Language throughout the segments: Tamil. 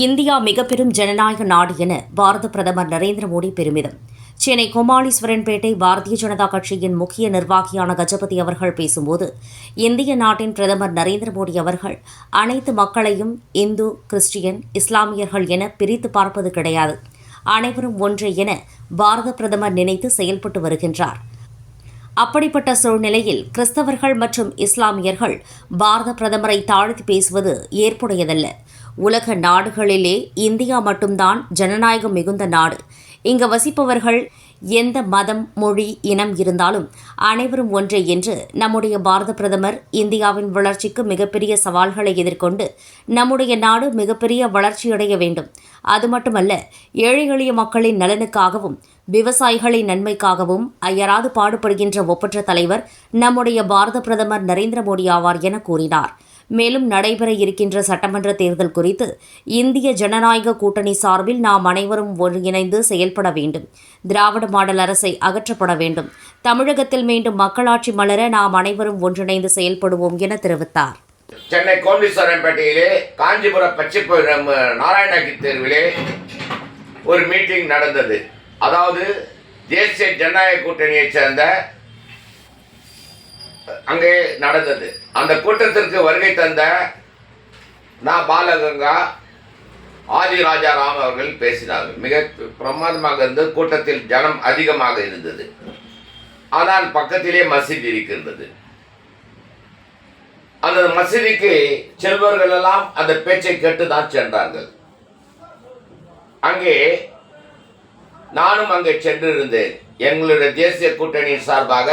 இந்தியா மிக பெரும் ஜனநாயக நாடு என பாரத பிரதமர் நரேந்திர மோடி பெருமிதம். சென்னை கோமாளீஸ்வரன்பேட்டை பாரதிய ஜனதா கட்சியின் முக்கிய நிர்வாகியான கஜபதி அவர்கள் பேசும்போது இந்திய நாட்டின் பிரதமர் நரேந்திர மோடி அவர்கள் அனைத்து மக்களையும் இந்து கிறிஸ்டியன் இஸ்லாமியர்கள் என பிரித்து பார்ப்பது கிடையாது. அனைவரும் ஒன்றே என பாரத பிரதமர் நினைத்து செயல்பட்டு வருகின்றார். அப்படிப்பட்ட சூழ்நிலையில் கிறிஸ்தவர்கள் மற்றும் இஸ்லாமியர்கள் பாரத பிரதமரை தாழ்த்தி பேசுவது ஏற்புடையதல்ல. உலக நாடுகளிலே இந்தியா மட்டும்தான் ஜனநாயகம் மிகுந்த நாடு. இங்கு வசிப்பவர்கள் எந்த மதம் மொழி இனம் இருந்தாலும் அனைவரும் ஒன்றே என்று நம்முடைய பாரத பிரதமர் இந்தியாவின் வளர்ச்சிக்கு மிகப்பெரிய சவால்களை எதிர்கொண்டு நம்முடைய நாடு மிகப்பெரிய வளர்ச்சியடைய வேண்டும். அது மட்டுமல்ல ஏழை எளிய மக்களின் நலனுக்காகவும் விவசாயிகளின் நன்மைக்காகவும் அயராது பாடுபடுகின்ற ஒப்பற்ற தலைவர் நம்முடைய பாரத பிரதமர் நரேந்திர மோடி ஆவார் என கூறினார். மேலும் நடைபெற இருக்கின்ற சட்டமன்ற தேர்தல் குறித்து இந்திய ஜனநாயக கூட்டணி சார்பில் நாம் அனைவரும் ஒருங்கிணைந்து செயல்பட வேண்டும். திராவிட மாடல் அரசை அகற்றப்பட வேண்டும். தமிழகத்தில் மீண்டும் மக்களாட்சி மலர நாம் அனைவரும் ஒன்றிணைந்து செயல்படுவோம் என தெரிவித்தார். சென்னை கோம்பீஸ்வரன்பேட்டையிலே காஞ்சிபுரம் பச்சைப்புரம் நாராயணகி தேர்விலே ஒரு மீட்டிங் நடந்தது. அதாவது தேசிய ஜனநாயக கூட்டணியைச் சேர்ந்த அங்கே நடந்தது. அந்த கூட்டத்திற்கு வருகை தந்த நான் பாலகங்கா ஆதி ராஜா ராம் அவர்கள் பேசினார்கள். மிக பிரமாதமாக இருந்தது. கூட்டத்தில் ஜனம் அதிகமாக இருந்தது. ஆனால் பக்கத்திலே மசீதி இருக்கின்றது. அந்த மசீதிக்கு செல்வர்கள் எல்லாம் அந்த பேச்சை கேட்டு தான் சென்றார்கள். அங்கே நானும் அங்கே சென்றிருந்தேன். எங்களுடைய தேசிய கூட்டணியின் சார்பாக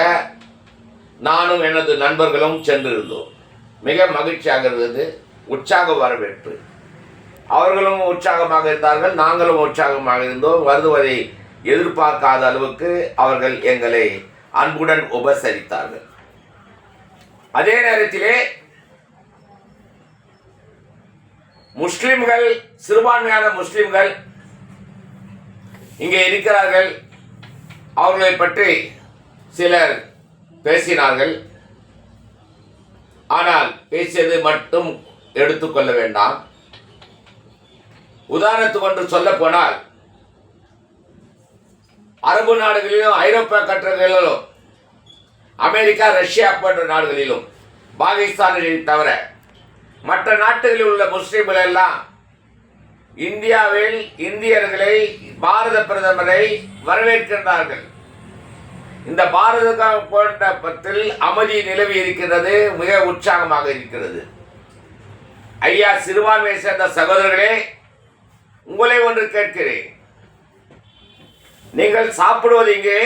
நானும் எனது நண்பர்களும் சென்றிருந்தோம். மிக மகிழ்ச்சியாக இருந்தது. உற்சாக வரவேற்பு. அவர்களும் உற்சாகமாக இருந்தார்கள். நாங்களும் உற்சாகமாக இருந்தோம். வருவதை எதிர்பார்க்காத அளவுக்கு அவர்கள் எங்களை அன்புடன் உபசரித்தார்கள். அதே நேரத்திலே முஸ்லிம்கள் சிறுபான்மையான முஸ்லிம்கள் இங்கே இருக்கிறார்கள். அவர்களை பற்றி சிலர் பேசினார்கள். ஆனால் பேசியது மட்டும் எடுத்துக்கொள்ள வேண்டாம். உதாரணத்துக்கு ஒன்று சொல்ல போனால் அரபு நாடுகளிலும் ஐரோப்பிய கட்டுரைகளிலும் அமெரிக்கா ரஷ்யா போன்ற நாடுகளிலும் பாகிஸ்தானில் தவிர மற்ற நாடுகளில் உள்ள முஸ்லீம்கள் எல்லாம் இந்தியாவில் இந்தியர்களை பாரத பிரதமரை வரவேற்கின்றார்கள். இந்த பாரத கோட்டத்தில் அமைதி நிலவி இருக்கிறது மிக உற்சாகமாக இருக்கிறது. ஐயா சிறுபான்மையை சேர்ந்த சகோதரர்களே உங்களை ஒன்று கேட்கிறேன். நீங்கள் சாப்பிடுவது இங்கே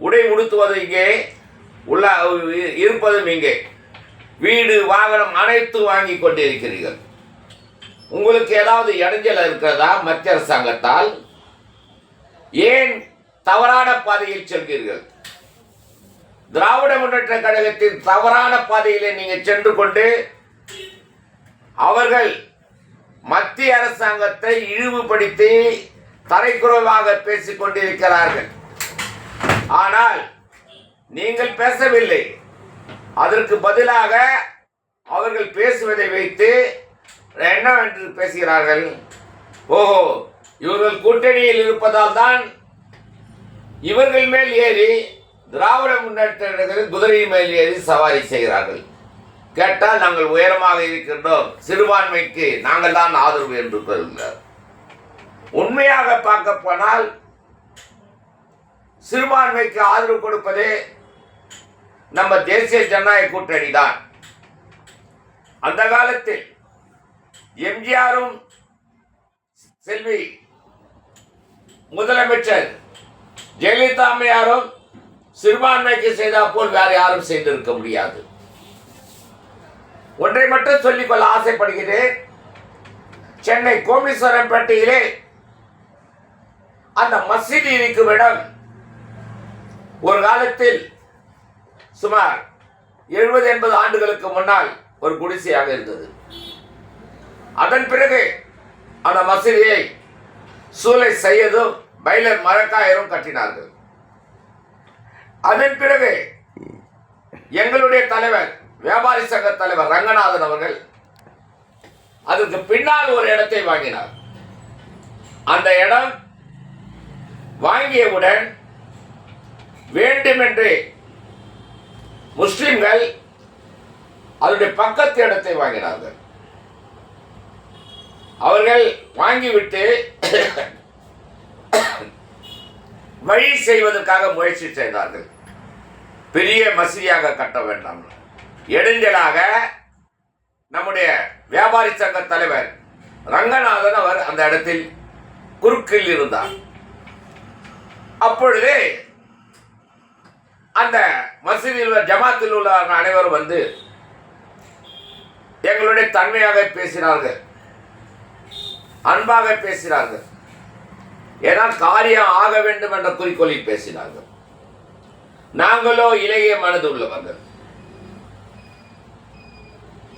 உடை உடுத்துவது இங்கே உள்ள இருப்பதும் இங்கே. வீடு வாகனம் அனைத்து வாங்கி கொண்டிருக்கிறீர்கள். உங்களுக்கு ஏதாவது இடைஞ்சல் இருக்கிறதா மத்திய அரசாங்கத்தால்? ஏன் பாதையில் செல்கிறீர்கள். திராவிட முன்னேற்ற கழகத்தின் தவறான பாதையிலே நீங்கள் சென்று கொண்டு அவர்கள் மத்திய அரசாங்கத்தை இழிவுபடுத்தி தரைக்குறைவாக பேசிக் கொண்டிருக்கிறார்கள். ஆனால் நீங்கள் பேசவில்லை. அதற்கு பதிலாக அவர்கள் பேசுவதை வைத்து என்னவென்று பேசுகிறார்கள்? ஓஹோ இவர்கள் கூட்டணியில் இருப்பதால் தான் இவர்கள் மேல் ஏறி திராவிட முன்னேற்ற குதிரை மேல் ஏறி சவாரி செய்கிறார்கள். கேட்டால் நாங்கள் உயரமாக இருக்கின்றோம். சிறுபான்மைக்கு நாங்கள் தான் ஆதரவு என்று கூறுகிறார். உண்மையாக பார்க்க போனால் சிறுபான்மைக்கு ஆதரவு கொடுப்பதே நம்ம தேசிய ஜனநாயக கூட்டணி தான் அந்த காலத்தில் எம்ஜிஆரும் செல்வி முதலமைச்சர் ஜெயலலிதா அம்மையாரும் சிறுபான்மைக்கு செய்தா போல் வேற யாரும் செய்திருக்க முடியாது. ஒன்றை மட்டும் சொல்லிக்கொள்ள ஆசைப்படுகிறேன். சென்னை கோமீஸ்வரம்பேட்டையிலே அந்த மசீதி இருக்கும் இடம் ஒரு காலத்தில் சுமார் எழுபது எண்பது ஆண்டுகளுக்கு முன்னால் ஒரு குடிசையாக இருந்தது. அதன் பிறகு அந்த மசீதியை சூலை செய்யதும் பைலர் மரக்காயரும் கட்டினார்கள். அதன் பிறகு எங்களுடைய தலைவர் வியாபாரி சங்க தலைவர் ரங்கநாதன் அவர்கள் அதுக்கு பின்னால் ஒரு இடத்தை வாங்கினார். அந்த இடம் வாங்கியவுடன் வேண்டுமென்று முஸ்லிம்கள் அதனுடைய பக்கத்து இடத்தை வாங்கினார்கள். அவர்கள் வாங்கிவிட்டு வழி செய்வதற்காக முயற்சி செய்தார்கள். பெரிய மசீதியாக கட்ட வேண்டாம். எடுஞ்சலாக நம்முடைய வியாபாரி சங்க தலைவர் ரங்கநாதன் அவர் அந்த இடத்தில் குறுக்கில் இருந்தார். அப்பொழுது அந்த மசூதியில் உள்ள ஜமாத்தில் உள்ள அனைவரும் வந்து எங்களுடைய தன்மையாக பேசினார்கள். அன்பாக பேசினார்கள். ஏன்னா காரியம் ஆக வேண்டும் என்ற குறிக்கோளில் பேசினார்கள். நாங்களோ இளைய மனது உள்ளவர்கள்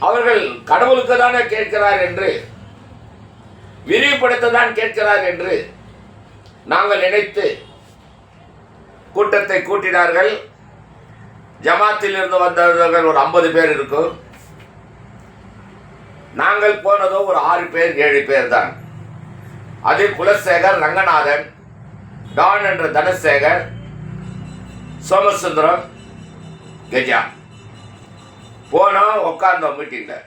அவர்கள் கடவுளுக்கு தானே கேட்கிறார் என்று விரிவுபடுத்த தான் கேட்கிறார் என்று நாங்கள் நினைத்து கூட்டத்தை கூட்டினார்கள். ஜமாத்தில் இருந்து வந்தவர்கள் ஒரு ஐம்பது பேர் இருக்கும். நாங்கள் போனதோ ஒரு ஆறு பேர் ஏழு பேர் தான். அதில் குலசேகர் ரங்கநாதன் டான் என்ற தனசேகர் சோமசுந்தரம் கஜா. போனோம் உட்கார்ந்தோம் மீட்டிங்கில்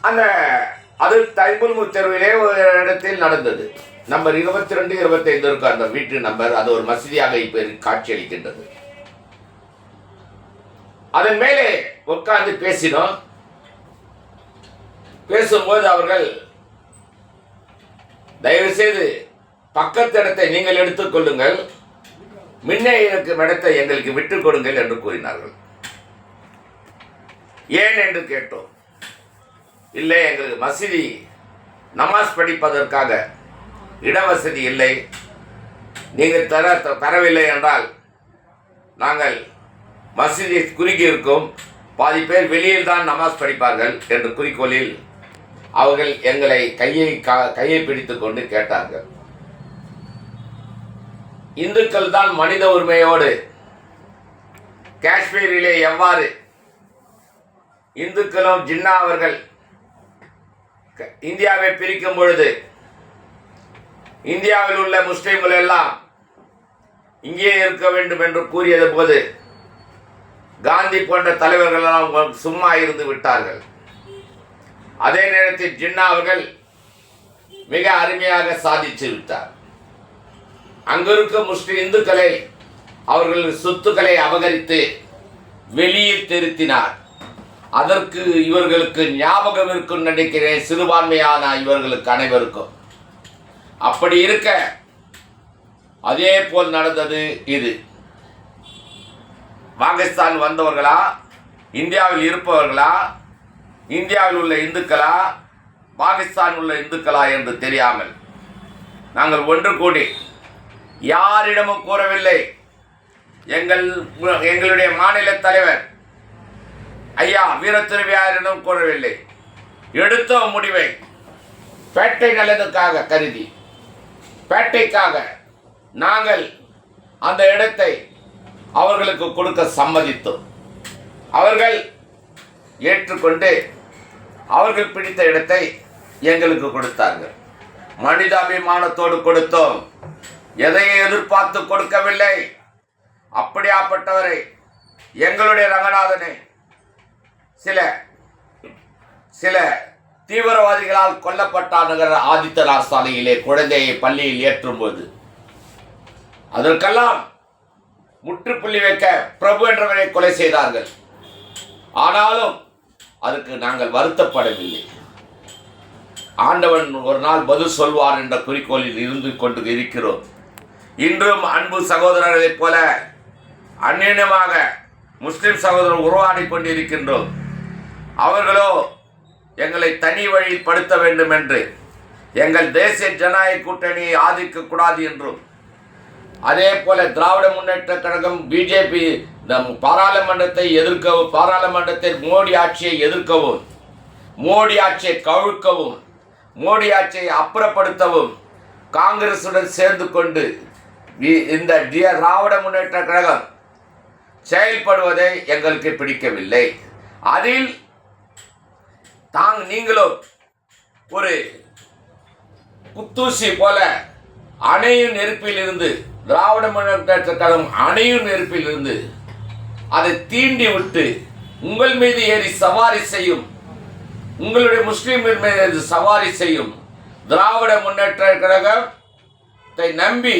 அந்த அது தைபுல் தெருவிலே ஒரு இடத்தில் நடந்தது. நம்பர் இருபத்தி ரெண்டு இருபத்தைந்து இருக்கும் அந்த வீட்டு நம்பர். அது ஒரு மசூதியாக இப்போ காட்சியளிக்கின்றது. அதன் மேலே உட்கார்ந்து பேசினோம். பேசும்போது அவர்கள் தயவு செய்து பக்கத்து இடத்தை நீங்கள் எடுத்துக் கொள்ளுங்கள். முன்னே இருக்கும் இடத்தை எங்களுக்கு விட்டுக் கொடுங்கள் என்று கூறினார்கள். ஏன் என்று கேட்டோம். இல்லை எங்களுக்கு மசீதி நமாஸ் படிப்பதற்காக இடவசதி இல்லை. நீங்கள் தர த- தரவில்லை என்றால் நாங்கள் மசீதி குறுகி இருக்கும். பாதி பேர் வெளியில் தான் நமாஸ் படிப்பார்கள் என்ற குறிக்கோளில் அவர்கள் எங்களை கையை கா- கையை பிடித்துக் கொண்டு கேட்டார்கள். இந்துக்கள் தான் மனித உரிமையோடு காஷ்மீரிலே எவ்வாறு இந்துக்களும் ஜின்னா அவர்கள் க- இந்தியாவை பிரிக்கும் பொழுது இந்தியாவில் உள்ள முஸ்லீம்கள் எல்லாம் இங்கே இருக்க வேண்டும் என்று கூறியது போது காந்தி போன்ற தலைவர்கள் எல்லாம் சும்மா இருந்து விட்டார்கள். அதே நேரத்தில் ஜின்னா அவர்கள் மிக அருமையாக சாதித்து விட்டார். அங்கிருக்கும் முஸ்லிம் இந்துக்களை அவர்கள் சொத்துக்களை அபகரித்து வெளியே திருத்தினார். அதற்கு இவர்களுக்கு ஞாபகம் இருக்கும் நினைக்கிறேன். சிறுபான்மையான இவர்களுக்கு அனைவருக்கும். அப்படி இருக்க அதே போல் நடந்தது இது. பாகிஸ்தான் வந்தவர்களா? இந்தியாவில் இருப்பவர்களா? இந்தியாவில் உள்ள இந்துக்களா பாகிஸ்தான் உள்ள இந்துக்களா என்று தெரியாமல் நாங்கள் ஒன்று கூடி யாரிடமும் கூறவில்லை. எங்கள் எங்களுடைய மாநில தலைவர் ஐயா வீரத்திருவியாரிடம் கூறவில்லை. எடுத்த முடிவை பேட்டை நல்லதுக்காக கருதி பேட்டைக்காக நாங்கள் அந்த இடத்தை அவர்களுக்கு கொடுக்க சம்மதித்தோம். அவர்கள் ஏற்றுக்கொண்டு அவர்கள் பிடித்த இடத்தை எங்களுக்கு கொடுத்தார்கள். மனிதாபிமானத்தோடு கொடுத்தோம். எதையும் எதிர்பார்த்து கொடுக்கவில்லை. அப்படியாப்பட்டவரை எங்களுடைய ரங்கநாதனை சில சில தீவிரவாதிகளால் கொல்லப்பட்டார் நகர சாலையிலே குழந்தையை பள்ளியில் ஏற்றும்போது. அதற்கெல்லாம் முற்றுப்புள்ளி வைக்க பிரபு என்றவரை கொலை செய்தார்கள். ஆனாலும் அதுக்கு நாங்கள் வருத்தப்படவில்லை. ஆண்டவன் ஒரு நாள் பதில் சொல்வார் என்ற குறிக்கோளில் இருந்து கொண்டு இருக்கிறோம். இன்றும் அன்பு சகோதரர்களைப் போல அந்நியமாக முஸ்லிம் சகோதரர் உருவாடி கொண்டிருக்கின்றோம். அவர்களோ எங்களை தனி வழியில் படுத்த வேண்டும் என்று எங்கள் தேசிய ஜனநாயக கூட்டணியை ஆதிக்கக்கூடாது என்றும் அதே போல திராவிட முன்னேற்ற கழகம் பிஜேபி நம் பாராளுமன்றத்தை எதிர்க்கவும் பாராளுமன்றத்தில் மோடி ஆட்சியை எதிர்க்கவும் மோடி ஆட்சியை கவிழ்க்கவும் மோடி ஆட்சியை அப்புறப்படுத்தவும் காங்கிரசுடன் சேர்ந்து கொண்டு இந்த டி- திராவிட முன்னேற்ற கழகம் செயல்படுவதை எங்களுக்கு பிடிக்கவில்லை. அதில் தாங் நீங்களும் ஒரு குத்தூசி போல அணையும் நெருப்பில் இருந்து திராவிட முன்னேற்ற கழகம் அணையும் நெருப்பில் இருந்து அதை தீண்டி விட்டு உங்கள் மீது ஏறி சவாரி செய்யும் உங்களுடைய முஸ்லீம்கள் மீது சவாரி செய்யும் திராவிட முன்னேற்ற கழகத்தை நம்பி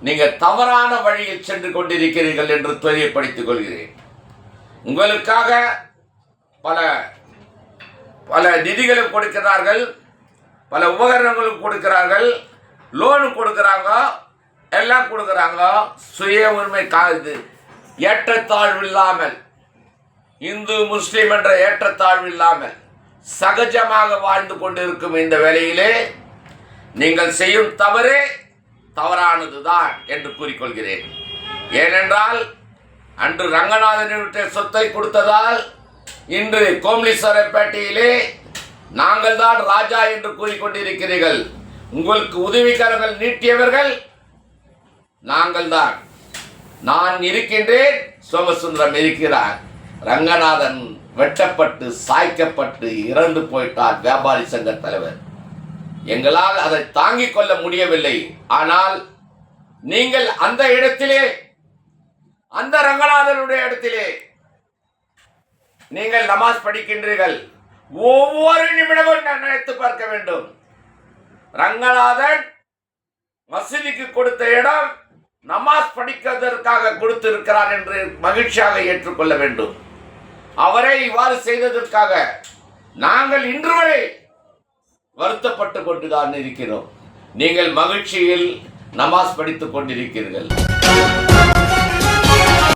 நீங்கள் தவறான வழியில் சென்று கொண்டிருக்கிறீர்கள் என்று தெரியப்படுத்திக் கொள்கிறேன். உங்களுக்காக பல பல நிதிகளும் கொடுக்கிறார்கள் பல உபகரணங்களும் கொடுக்கிறார்கள் லோனு கொடுக்குறாங்க எல்லாம் கொடுக்குறாங்களோ? சுய உரிமை காது ஏற்றத்தாழ்வு இல்லாமல் இந்து முஸ்லீம் என்ற ஏற்றத்தாழ்வு இல்லாமல் சகஜமாக வாழ்ந்து கொண்டிருக்கும் இந்த வேலையிலே நீங்கள் செய்யும் தவறு தவறானதுதான் என்று கூறிக்கொள்கிறேன். ஏனென்றால் அன்று ரங்கநாதனுடைய சொத்தை கொடுத்ததால் இன்று கோம்லீஸ்வரப்பேட்டையிலே நாங்கள் தான் ராஜா என்று கூறிக்கொண்டிருக்கிறீர்கள். உங்களுக்கு உதவிக்காரர்கள் நீட்டியவர்கள் நாங்கள் தான் நான் இருக்கின்றேன் சோமசுந்தரம் இருக்கிறார். ரங்கநாதன் வெட்டப்பட்டு சாய்க்கப்பட்டு இறந்து போயிட்டார் வியாபாரி சங்க தலைவர். எங்களால் அதை தாங்கிக் கொள்ள முடியவில்லை. ஆனால் நீங்கள் அந்த இடத்திலே அந்த ரங்கநாதனுடைய இடத்திலே நீங்கள் நமாஸ் படிக்கின்றீர்கள். ஒவ்வொரு நிமிடமும் நான் நினைத்து பார்க்க வேண்டும். ரங்கநாதன் மசூதிக்கு கொடுத்த இடம் நமாஸ் படிக்கிறதற்காக கொடுத்திருக்கிறார் என்று மகிழ்ச்சியாக ஏற்றுக்கொள்ள வேண்டும். அவரை இவ்வாறு செய்ததற்காக நாங்கள் இன்று வரை வருத்தப்பட்டு கொண்டுதான் இருக்கிறோம். நீங்கள் மகிழ்ச்சியில் நமாஸ் படித்துக் கொண்டிருக்கிறீர்கள்.